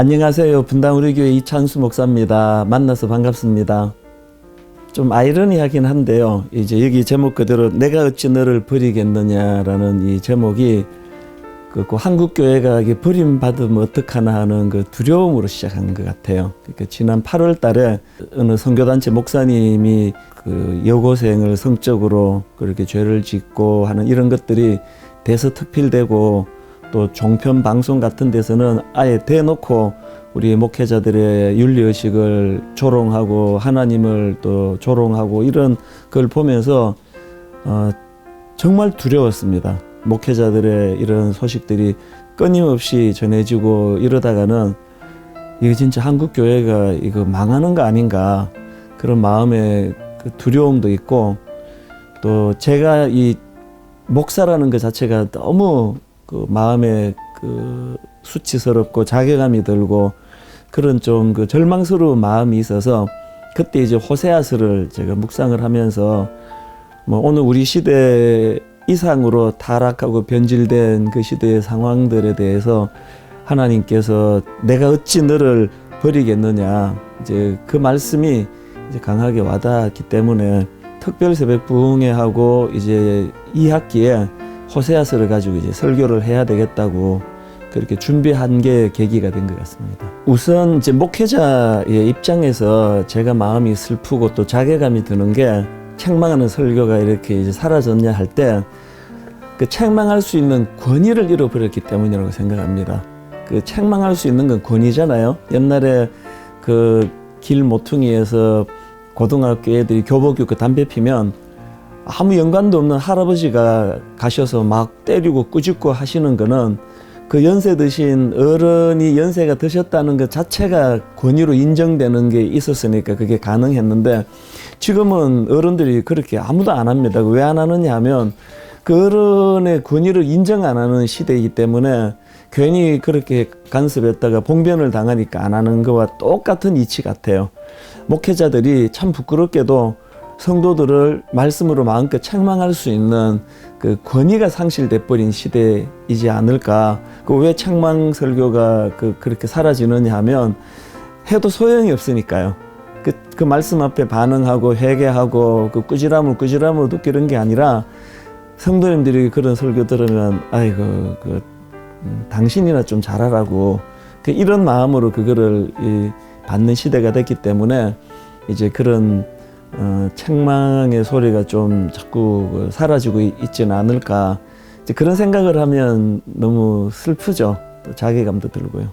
안녕하세요. 분당 우리 교회 이찬수 목사입니다. 만나서 반갑습니다. 좀 아이러니하긴 한데요. 이제 여기 제목 그대로 내가 어찌 너를 버리겠느냐라는 이 제목이 그, 그 한국 교회가 이게 버림받으면 어떡하나 하는 그 두려움으로 시작한 것 같아요. 그러니까 지난 8월 달에 어느 선교단체 목사님이 그 여고생을 성적으로 그렇게 죄를 짓고 하는 이런 것들이 대서 특필되고 또 종편 방송 같은 데서는 아예 대놓고 우리 목회자들의 윤리 의식을 조롱하고 하나님을 또 조롱하고 이런 걸 보면서 어, 정말 두려웠습니다. 목회자들의 이런 소식들이 끊임없이 전해지고 이러다가는 이거 진짜 한국 교회가 이거 망하는 거 아닌가 그런 마음의 그 두려움도 있고 또 제가 이 목사라는 것 자체가 너무 그 마음에 그 수치스럽고 자괴감이 들고 그런 좀 그 절망스러운 마음이 있어서 그때 이제 호세아스를 제가 묵상을 하면서 뭐 오늘 우리 시대 이상으로 타락하고 변질된 그 시대의 상황들에 대해서 하나님께서 내가 어찌 너를 버리겠느냐. 이제 그 말씀이 이제 강하게 와닿았기 때문에 특별 새벽 부흥회하고 이제 이 학기에 호세아스를 가지고 이제 설교를 해야 되겠다고 그렇게 준비한 게 계기가 된 것 같습니다. 우선 이제 목회자의 입장에서 제가 마음이 슬프고 또 자괴감이 드는 게 책망하는 설교가 이렇게 이제 사라졌냐 할 때 그 책망할 수 있는 권위를 잃어버렸기 때문이라고 생각합니다. 그 책망할 수 있는 건 권위잖아요. 옛날에 그 길 모퉁이에서 고등학교 애들이 교복 입고 담배 피면 아무 연관도 없는 할아버지가 가셔서 막 때리고 꾸짖고 하시는 거는 그 연세 드신 어른이 연세가 드셨다는 것 자체가 권위로 인정되는 게 있었으니까 그게 가능했는데 지금은 어른들이 그렇게 아무도 안 합니다. 왜 안 하느냐 하면 그 어른의 권위를 인정 안 하는 시대이기 때문에 괜히 그렇게 간섭했다가 봉변을 당하니까 안 하는 거와 똑같은 이치 같아요. 목회자들이 참 부끄럽게도 성도들을 말씀으로 마음껏 책망할 수 있는 그 권위가 상실돼 버린 시대이지 않을까. 그 왜 책망 설교가 그 그렇게 사라지느냐 하면 해도 소용이 없으니까요. 그, 그 말씀 앞에 반응하고 회개하고 그 꾸지람을 꾸지람으로 느끼는 게 아니라 성도님들이 그런 설교 들으면 아이고 그 음, 당신이나 좀 잘하라고 그 이런 마음으로 그거를 이, 받는 시대가 됐기 때문에 이제 그런 어, 책망의 소리가 좀 자꾸 그 사라지고 있- 있지는 않을까. 그런 생각을 하면 너무 슬프죠. 또 자괴감도 들고요.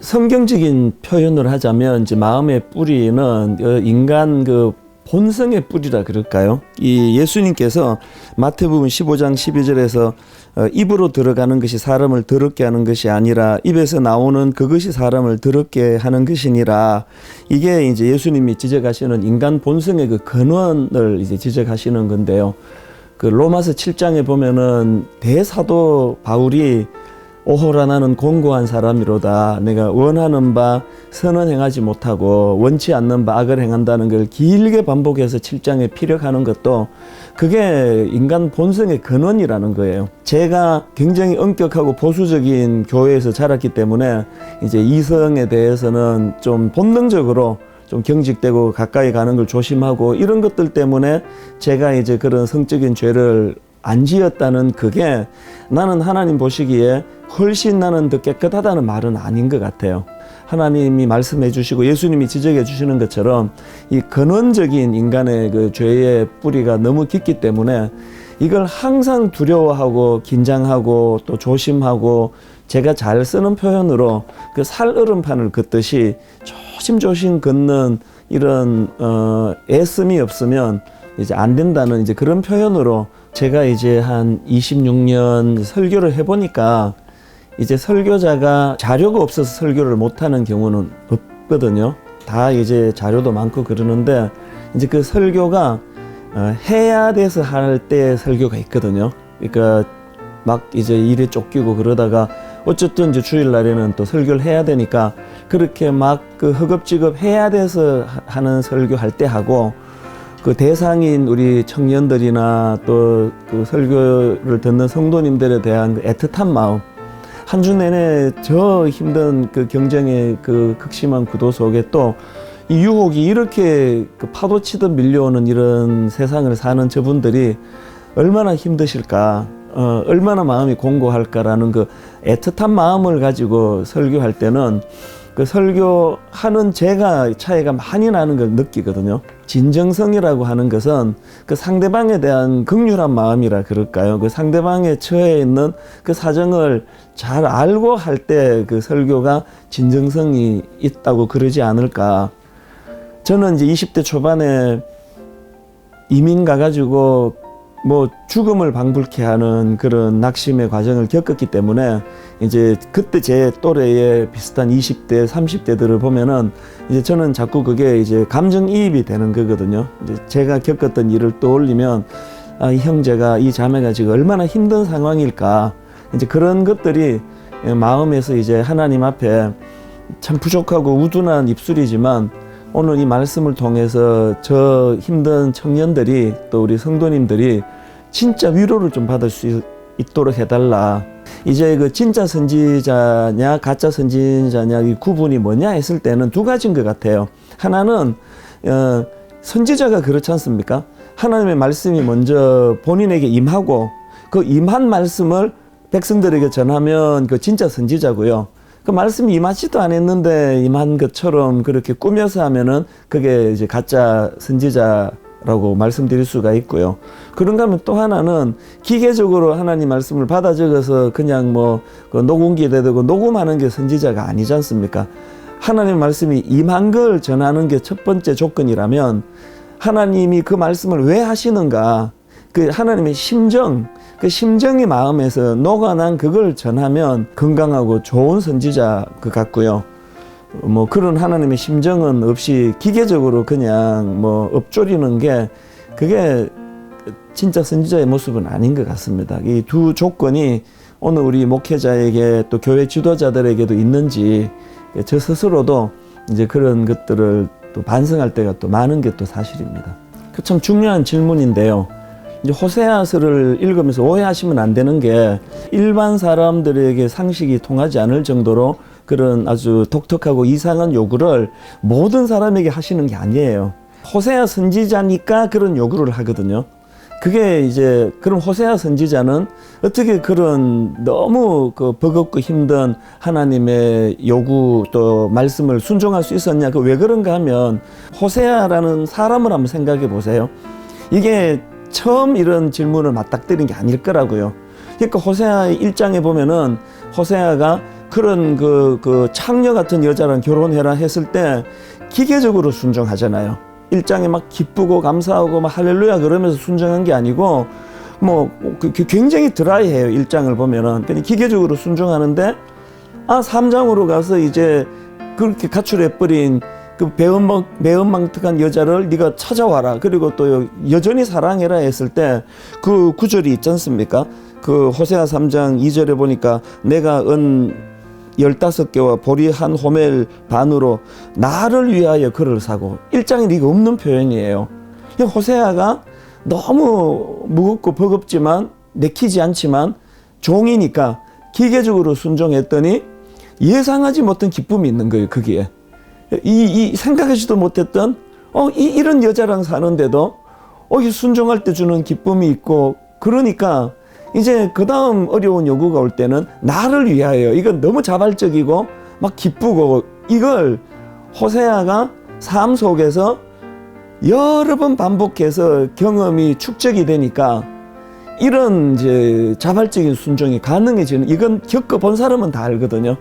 성경적인 표현을 하자면 이제 마음의 뿌리는 어, 인간 그 본성의 뿌리라 그럴까요? 이 예수님께서 마태복음 15장 12절에서 어, 입으로 들어가는 것이 사람을 더럽게 하는 것이 아니라 입에서 나오는 그것이 사람을 더럽게 하는 것이니라. 이게 이제 예수님이 지적하시는 인간 본성의 그 근원을 이제 지적하시는 건데요. 그 로마서 7장에 보면은 대사도 바울이 오호라 나는 공고한 사람이로다. 내가 원하는 바 선은 행하지 못하고 원치 않는 바 악을 행한다는 걸 길게 반복해서 7장에 피력하는 것도 그게 인간 본성의 근원이라는 거예요. 제가 굉장히 엄격하고 보수적인 교회에서 자랐기 때문에 이제 이성에 대해서는 좀 본능적으로 좀 경직되고 가까이 가는 걸 조심하고 이런 것들 때문에 제가 이제 그런 성적인 죄를 안 지었다는 그게 나는 하나님 보시기에 훨씬 나는 더 깨끗하다는 말은 아닌 것 같아요. 하나님이 말씀해 주시고 예수님이 지적해 주시는 것처럼 이 근원적인 인간의 그 죄의 뿌리가 너무 깊기 때문에 이걸 항상 두려워하고 긴장하고 또 조심하고 제가 잘 쓰는 표현으로 그 살얼음판을 긋듯이 조심조심 걷는 이런 어 애씀이 없으면 이제 안 된다는 이제 그런 표현으로 제가 이제 한 26년 설교를 해보니까 이제 설교자가 자료가 없어서 설교를 못하는 경우는 없거든요. 다 이제 자료도 많고 그러는데 이제 그 설교가 어, 해야 돼서 할 때 설교가 있거든요. 그러니까 막 이제 일에 쫓기고 그러다가 어쨌든 이제 주일날에는 또 설교를 해야 되니까 그렇게 막 그 허겁지겁 해야 돼서 하- 하는 설교할 때 하고 그 대상인 우리 청년들이나 또 그 설교를 듣는 성도님들에 대한 그 애틋한 마음. 한 주 내내 저 힘든 그 경쟁의 그 극심한 구도 속에 또 이 유혹이 이렇게 그 파도 치듯 밀려오는 이런 세상을 사는 저분들이 얼마나 힘드실까, 어, 얼마나 마음이 공고할까라는 그 애틋한 마음을 가지고 설교할 때는 그 설교하는 제가 차이가 많이 나는 걸 느끼거든요. 진정성이라고 하는 것은 그 상대방에 대한 극률한 마음이라 그럴까요? 그 상대방의 처해 있는 그 사정을 잘 알고 할 때 그 설교가 진정성이 있다고 그러지 않을까. 저는 이제 20대 또초반에 이민 가가지고 뭐 죽음을 방불케 하는 그런 낙심의 과정을 겪었기 때문에 이제 그때 제 또래의 비슷한 20대, 30대들을 보면은 이제 저는 자꾸 그게 이제 감정이입이 되는 거거든요. 이제 제가 겪었던 일을 떠올리면 아, 이 형제가, 이 자매가 지금 얼마나 힘든 상황일까. 이제 그런 것들이 마음에서 이제 하나님 앞에 참 부족하고 우둔한 입술이지만 오늘 이 말씀을 통해서 저 힘든 청년들이 또 우리 성도님들이 진짜 위로를 좀 받을 수 있도록 해달라. 이제 그 진짜 선지자냐 가짜 선지자냐 이 구분이 뭐냐 했을 때는 두 가지인 것 같아요. 하나는 어, 선지자가 그렇지 않습니까? 하나님의 말씀이 먼저 본인에게 임하고 그 임한 말씀을 백성들에게 전하면 그 진짜 선지자고요. 그 말씀이 임하지도 않았는데 임한 것처럼 그렇게 꾸며서 하면은 그게 이제 가짜 선지자 라고 말씀드릴 수가 있고요. 그런가 하면 또 하나는 기계적으로 하나님 말씀을 받아 적어서 그냥 뭐 그 녹음기에 대고 녹음하는 게 선지자가 아니지 않습니까? 하나님 말씀이 임한 걸 전하는 게 첫 번째 조건이라면 하나님이 그 말씀을 왜 하시는가? 그 하나님의 심정, 그 심정이 마음에서 녹아난 그걸 전하면 건강하고 좋은 선지자 그 같고요. 뭐 그런 하나님의 심정은 없이 기계적으로 그냥 뭐 엎조리는 게 그게 진짜 선지자의 모습은 아닌 것 같습니다. 이 두 조건이 오늘 우리 목회자에게 또 교회 지도자들에게도 있는지 저 스스로도 이제 그런 것들을 또 반성할 때가 또 많은 게 또 사실입니다. 그 참 중요한 질문인데요. 이제 호세아서를 읽으면서 오해하시면 안 되는 게 일반 사람들에게 상식이 통하지 않을 정도로 그런 아주 독특하고 이상한 요구를 모든 사람에게 하시는 게 아니에요. 호세아 선지자니까 그런 요구를 하거든요. 그게 이제 그럼 호세아 선지자는 어떻게 그런 너무 그 버겁고 힘든 하나님의 요구 또 말씀을 순종할 수 있었냐? 그 왜 그런가 하면 호세아라는 사람을 한번 생각해 보세요. 이게 처음 이런 질문을 맞닥뜨린 게 아닐 거라고요. 그러니까 호세아 1장에 보면은 호세아가 그런 그, 그 창녀 같은 여자랑 결혼해라 했을 때 기계적으로 순종하잖아요. 1장에 막 기쁘고 감사하고 막 할렐루야 그러면서 순종한 게 아니고 뭐 그, 그 굉장히 드라이해요. 1장을 보면은. 그냥 기계적으로 순종하는데 아 3장으로 가서 이제 그렇게 가출해 버린 그 배은망, 배은망특한 여자를 네가 찾아와라. 그리고 또 여전히 사랑해라 했을 때 그 구절이 있지 않습니까? 그 호세아 3장 2절에 보니까 내가 은 열다섯 개와 보리 한 호멜 반으로 나를 위하여 그를 사고 1장에 이게 없는 표현이에요. 호세아가 너무 무겁고 버겁지만 내키지 않지만 종이니까 기계적으로 순종했더니 예상하지 못한 기쁨이 있는 거예요. 거기에. 이, 이 생각하지도 못했던 어, 이, 이런 여자랑 사는데도 어, 이 순종할 때 주는 기쁨이 있고 그러니까 이제 그 다음 어려운 요구가 올 때는 나를 위하여 이건 너무 자발적이고 막 기쁘고 이걸 호세아가 삶 속에서 여러 번 반복해서 경험이 축적이 되니까 이런 이제 자발적인 순종이 가능해지는 이건 겪어본 사람은 다 알거든요.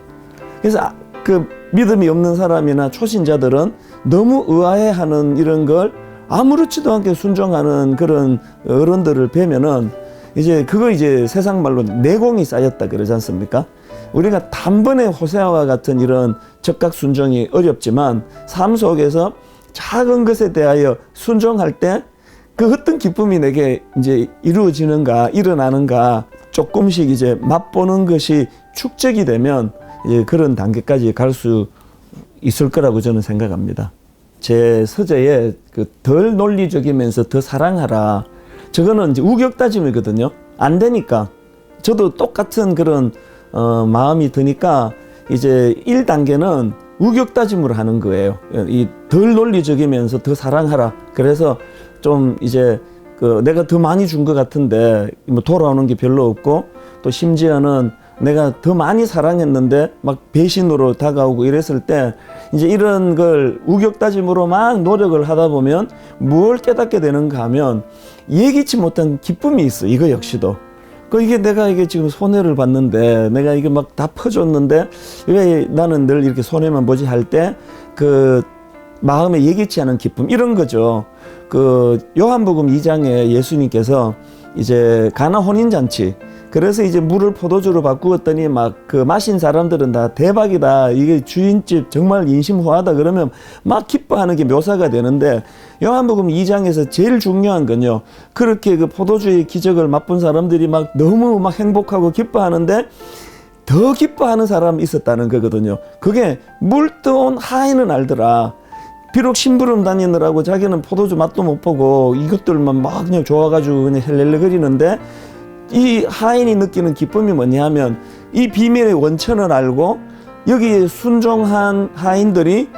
그래서 아, 그 믿음이 없는 사람이나 초신자들은 너무 의아해하는 이런 걸 아무렇지도 않게 순종하는 그런 어른들을 뵈면은 이제 그거 이제 세상 말로 내공이 쌓였다 그러지 않습니까? 우리가 단번에 호세아와 같은 이런 적각 순종이 어렵지만 삶 속에서 작은 것에 대하여 순종할 때 그 어떤 기쁨이 내게 이제 이루어지는가 일어나는가 조금씩 이제 맛보는 것이 축적이 되면 이제 그런 단계까지 갈 수 있을 거라고 저는 생각합니다. 제 서재에 그 덜 논리적이면서 더 사랑하라. 저거는 이제 우격 따짐이거든요. 안 되니까. 저도 똑같은 그런 어, 마음이 드니까 이제 1단계는 우격다짐으로 하는 거예요. 이 덜 논리적이면서 더 사랑하라. 그래서 좀 이제 그 내가 더 많이 준 것 같은데 뭐 돌아오는 게 별로 없고 또 심지어는 내가 더 많이 사랑했는데 막 배신으로 다가오고 이랬을 때 이제 이런 걸 우격다짐으로 막 노력을 하다 보면 뭘 깨닫게 되는가 하면 예기치 못한 기쁨이 있어 이거 역시도 그 이게 내가 이게 지금 손해를 봤는데 내가 이게 막 다 퍼줬는데 왜 나는 늘 이렇게 손해만 보지 할 때 그 마음에 예기치 않은 기쁨 이런 거죠. 그 요한복음 2장에 예수님께서 이제 가나 혼인 잔치 그래서 이제 물을 포도주로 바꾸었더니 막 그 마신 사람들은 다 대박이다. 이게 주인집 정말 인심호하다. 그러면 막 기뻐하는 게 묘사가 되는데 요한복음 2장에서 제일 중요한 건요. 그렇게 그 포도주의 기적을 맛본 사람들이 막 너무 막 행복하고 기뻐하는데 더 기뻐하는 사람이 있었다는 거거든요. 그게 물떠온 하인은 알더라. 비록 심부름 다니느라고 자기는 포도주 맛도 못 보고 이것들만 막 그냥 좋아가지고 그냥 헬렐레 거리는데 이 하인이 느끼는 기쁨이 뭐냐 하면 이 비밀의 원천을 알고 여기에 순종한 하인들이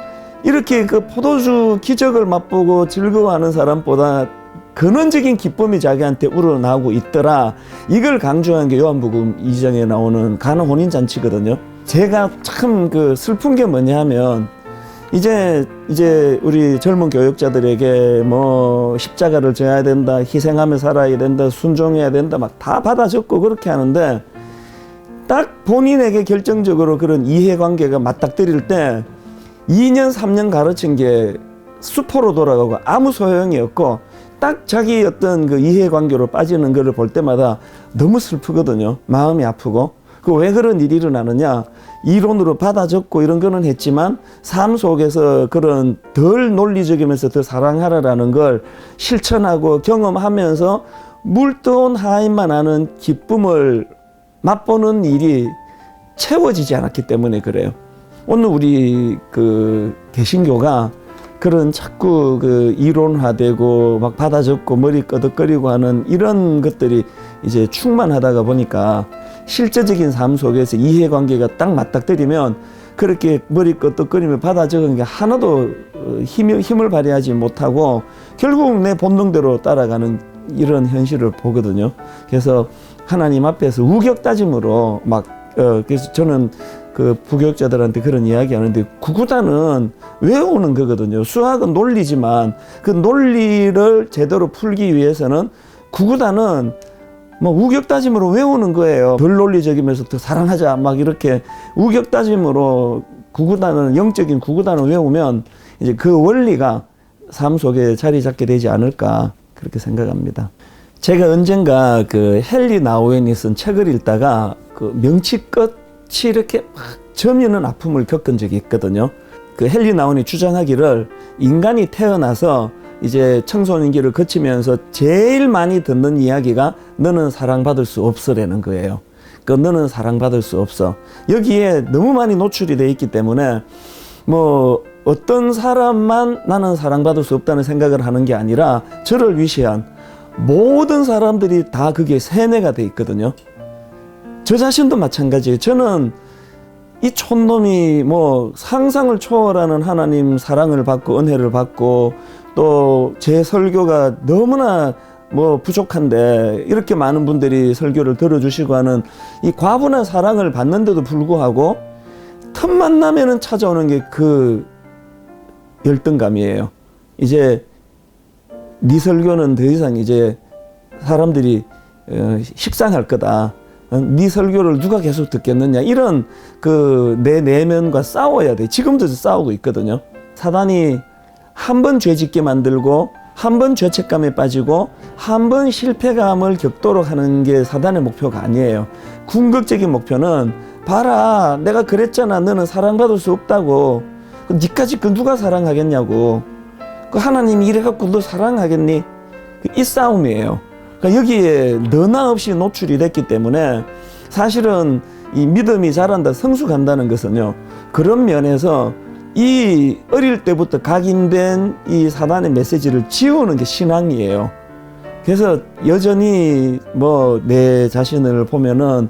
이렇게 그 포도주 기적을 맛보고 즐거워하는 사람보다 근원적인 기쁨이 자기한테 우러나오고 있더라. 이걸 강조한 게 요한복음 2장에 나오는 가나 혼인 잔치거든요. 제가 참 그 슬픈 게 뭐냐 하면 이제 이제 우리 젊은 교육자들에게 뭐 십자가를 져야 된다, 희생하며 살아야 된다, 순종해야 된다, 막 다 받아 적고 그렇게 하는데 딱 본인에게 결정적으로 그런 이해관계가 맞닥뜨릴 때 2년, 3년 가르친 게 수포로 돌아가고 아무 소용이 없고 딱 자기 어떤 그 이해관계로 빠지는 거를 볼 때마다 너무 슬프거든요. 마음이 아프고. 그 왜 그런 일이 일어나느냐? 이론으로 받아 적고 이런 거는 했지만 삶 속에서 그런 덜 논리적이면서 더 사랑하라라는 걸 실천하고 경험하면서 물떠온 하인만 아는 기쁨을 맛보는 일이 채워지지 않았기 때문에 그래요. 오늘 우리 그 개신교가 그런 자꾸 그 이론화되고 막 받아 적고 머리 끄덕거리고 하는 이런 것들이 이제 충만하다가 보니까 실제적인 삶 속에서 이해관계가 딱 맞닥뜨리면 그렇게 머리 끄덕거리며 받아 적은 게 하나도 어, 힘을, 힘을 발휘하지 못하고 결국 내 본능대로 따라가는 이런 현실을 보거든요. 그래서 하나님 앞에서 우격다짐으로 막 어, 그래서 저는 그 부교육자들한테 그런 이야기 하는데 구구단은 외우는 거거든요. 수학은 논리지만 그 논리를 제대로 풀기 위해서는 구구단은 뭐 우격다짐으로 외우는 거예요. 덜 논리적이면서 더 사랑하자 막 이렇게 우격다짐으로 구구단은 영적인 구구단을 외우면 이제 그 원리가 삶 속에 자리 잡게 되지 않을까 그렇게 생각합니다. 제가 언젠가 그 헨리 나우엔이 쓴 책을 읽다가 그 명치 끝이 이렇게 막 저미는 아픔을 겪은 적이 있거든요. 그 헨리 나우엔이 주장하기를 인간이 태어나서 이제 청소년기를 거치면서 제일 많이 듣는 이야기가 너는 사랑받을 수 없어라는 거예요. 그 너는 사랑받을 수 없어. 여기에 너무 많이 노출이 돼 있기 때문에 뭐 어떤 사람만 나는 사랑받을 수 없다는 생각을 하는 게 아니라 저를 위시한 모든 사람들이 다 그게 세뇌가 돼 있거든요. 저 자신도 마찬가지예요. 저는 이 촌놈이 뭐 상상을 초월하는 하나님 사랑을 받고 은혜를 받고 또 제 설교가 너무나 뭐 부족한데 이렇게 많은 분들이 설교를 들어주시고 하는 이 과분한 사랑을 받는데도 불구하고 틈만 나면은 찾아오는 게 그 열등감이에요. 이제 네 설교는 더 이상 이제 사람들이 어, 식상할 거다. 어, 네 설교를 누가 계속 듣겠느냐 이런 그 내 내면과 싸워야 돼. 지금도 싸우고 있거든요. 사단이 한 번 죄짓게 만들고 한 번 죄책감에 빠지고 한 번 실패감을 겪도록 하는 게 사단의 목표가 아니에요. 궁극적인 목표는 봐라 내가 그랬잖아 너는 사랑받을 수 없다고 그 니까지 그 누가 사랑하겠냐고 그 하나님이 이래갖고 너 사랑하겠니? 그이 싸움이에요. 그러니까 여기에 너나 없이 노출이 됐기 때문에 사실은 이 믿음이 자란다, 성숙한다는 것은요. 그런 면에서 이 어릴 때부터 각인된 이 사단의 메시지를 지우는 게 신앙이에요. 그래서 여전히 뭐 내 자신을 보면은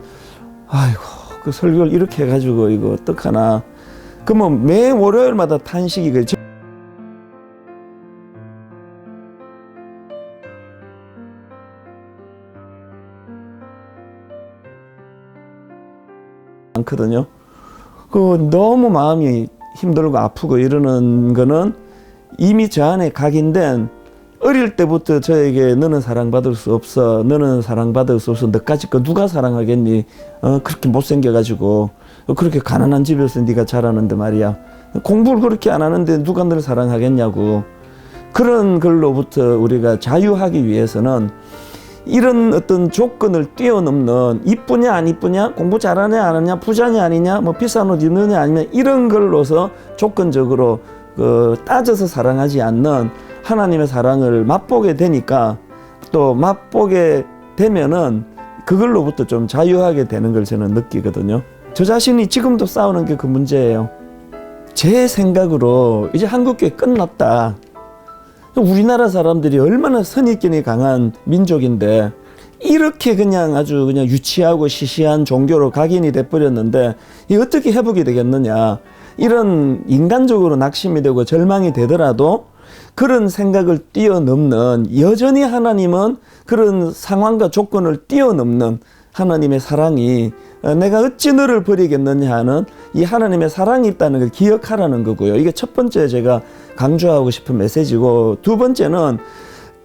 아이고 그 설교를 이렇게 해가지고 이거 어떡하나. 그러면 매 월요일마다 탄식이 그 많거든요. 그 너무 마음이 힘들고 아프고 이러는 거는 이미 저 안에 각인된 어릴 때부터 저에게 너는 사랑받을 수 없어 너는 사랑받을 수 없어 너까지 거 누가 사랑하겠니? 어 그렇게 못생겨가지고. 어, 그렇게 가난한 집에서 네가 자라는데 말이야. 공부를 그렇게 안 하는데 누가 너를 사랑하겠냐고. 그런 걸로부터 우리가 자유하기 위해서는 이런 어떤 조건을 뛰어넘는 이쁘냐 안 이쁘냐 공부 잘하냐 안 하냐 부자냐 아니냐 뭐 비싼 옷 입느냐 아니면 이런 걸로서 조건적으로 그 따져서 사랑하지 않는 하나님의 사랑을 맛보게 되니까 또 맛보게 되면은 그걸로부터 좀 자유하게 되는 걸 저는 느끼거든요. 저 자신이 지금도 싸우는 게 그 문제예요. 제 생각으로 이제 한국교회 끝났다. 우리나라 사람들이 얼마나 선입견이 강한 민족인데 이렇게 그냥 아주 그냥 유치하고 시시한 종교로 각인이 돼 버렸는데 이 어떻게 회복이 되겠느냐? 이런 인간적으로 낙심이 되고 절망이 되더라도 그런 생각을 뛰어넘는 여전히 하나님은 그런 상황과 조건을 뛰어넘는 하나님의 사랑이 어, 내가 어찌 너를 버리겠느냐 하는 이 하나님의 사랑이 있다는 걸 기억하라는 거고요. 이게 첫 번째 제가 강조하고 싶은 메시지고 두 번째는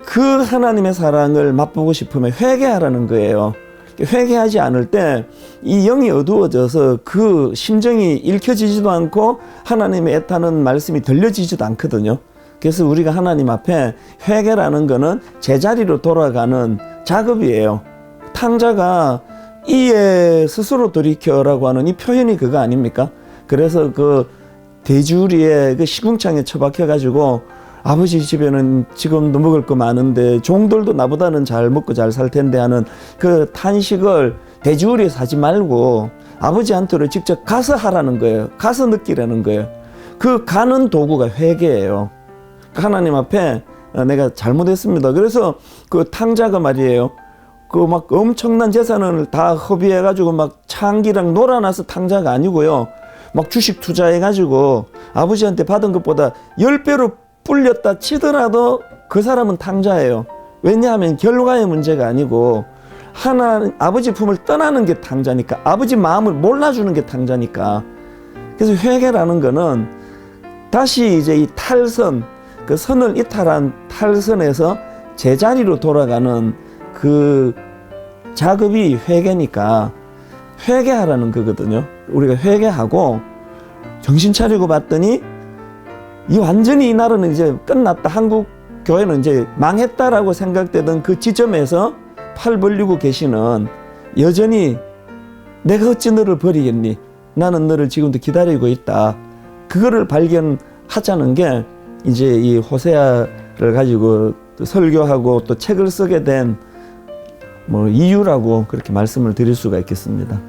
그 하나님의 사랑을 맛보고 싶으면 회개하라는 거예요. 회개하지 않을 때 이 영이 어두워져서 그 심정이 읽혀지지도 않고 하나님의 애타는 말씀이 들려지지도 않거든요. 그래서 우리가 하나님 앞에 회개라는 거는 제자리로 돌아가는 작업이에요. 탕자가 이에 스스로 돌이켜라고 하는 이 표현이 그거 아닙니까? 그래서 그 대주리에 그 시궁창에 처박혀 가지고 아버지 집에는 지금도 먹을 거 많은데 종들도 나보다는 잘 먹고 잘 살 텐데 하는 그 탄식을 대주리에 사지 말고 아버지한테로 직접 가서 하라는 거예요. 가서 느끼라는 거예요. 그 가는 도구가 회개예요. 하나님 앞에 어, 내가 잘못했습니다. 그래서 그 탕자가 말이에요. 그 막 엄청난 재산을 다 허비해가지고 막 창기랑 놀아나서 탕자가 아니고요. 막 주식 투자해가지고 아버지한테 받은 것보다 열배로 불렸다 치더라도 그 사람은 탕자예요. 왜냐하면 결과의 문제가 아니고 하나 아버지 품을 떠나는 게 탕자니까 아버지 마음을 몰라주는 게 탕자니까 그래서 회개라는 거는 다시 이제 이 탈선 그 선을 이탈한 탈선에서 제자리로 돌아가는 그 작업이 회개니까 회개하라는 거거든요. 우리가 회개하고 정신 차리고 봤더니 이 완전히 이 나라는 이제 끝났다. 한국 교회는 이제 망했다라고 생각되던 그 지점에서 팔 벌리고 계시는 여전히 내가 어찌 너를 버리겠니? 나는 너를 지금도 기다리고 있다. 그거를 발견하자는 게 이제 이 호세아를 가지고 또 설교하고 또 책을 쓰게 된 뭐 이유라고 그렇게 말씀을 드릴 수가 있겠습니다.